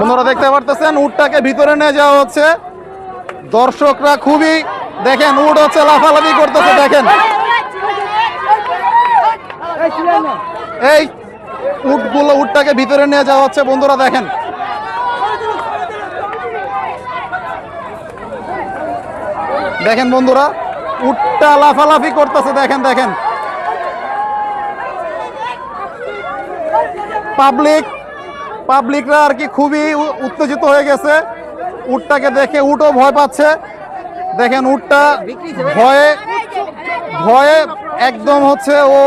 বন্ধুরা দেখতে পারতেছেন, উটটাকে ভিতরে নিয়ে যাওয়া হচ্ছে। দর্শকরা খুবই দেখেন, উট হচ্ছে লাফালাফি করতেছে, দেখেন। এই উটগুলো, উটটাকে ভিতরে নিয়ে যাওয়া হচ্ছে, বন্ধুরা দেখেন। দেখেন বন্ধুরা, উটটা লাফালাফি করতেছে, দেখেন দেখেন। পাবলিক পাবলিকরা আর কি খুবই উত্তেজিত হয়ে গেছে। উটটাকে দেখে উটও ভয় পাচ্ছে। দেখেন উটটা ভয়ে ভয়ে একদম হচ্ছে ও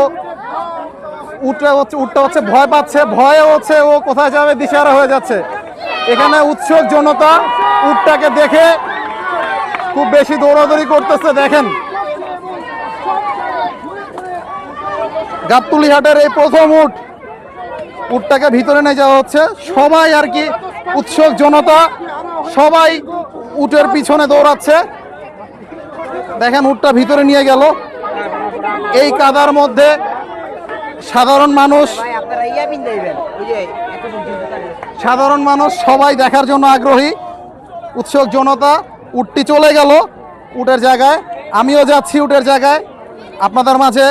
উটটা হচ্ছে উটটা হচ্ছে ভয় পাচ্ছে, ভয়ে হচ্ছে ও কোথায় যাবে দিশারা হয়ে যাচ্ছে। এখানে উৎসুক জনতা উটটাকে দেখে খুব বেশি দৌড়াদৌড়ি করতেছে, দেখেন। গাবতুলি হাটের এই প্রথম উট উটটাকে ভিতরে নিয়ে যাওয়া হচ্ছে। সবাই আর কি উৎসুক জনতা, সবাই উটের পিছনে দৌড়াচ্ছে। দেখেন উটটা ভিতরে নিয়ে গেল। এই কাদার মধ্যে সাধারণ মানুষ সাধারণ মানুষ সবাই দেখার জন্য আগ্রহী। উৎসুক জনতা, উটটি চলে গেল উটের জায়গায়। আমিও যাচ্ছি উটের জায়গায়। আপনাদের মাঝে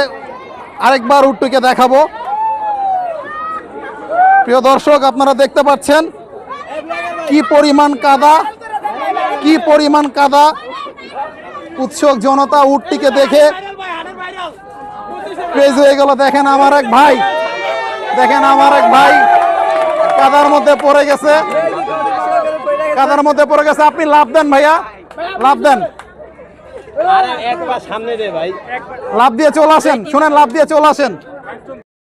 আরেকবার উটটিকে দেখাবো। প্রিয় দর্শক আপনারা দেখতে পাচ্ছেন কি পরিমাণ কাদা কি পরিমাণ কাদা। উৎসুক জনতা উটটিকে দেখে ক্রেজ হয়ে গেল। দেখেন আমার এক ভাই দেখেন আমার এক ভাই কাদার মধ্যে পড়ে গেছে। কাদার মধ্যে পড়ে গেছে। আপনি লাভ দেন ভাইয়া লাভ দেন। লাভ দিয়ে চলে আসেন শুনেন লাভ দিয়ে চলে আসেন।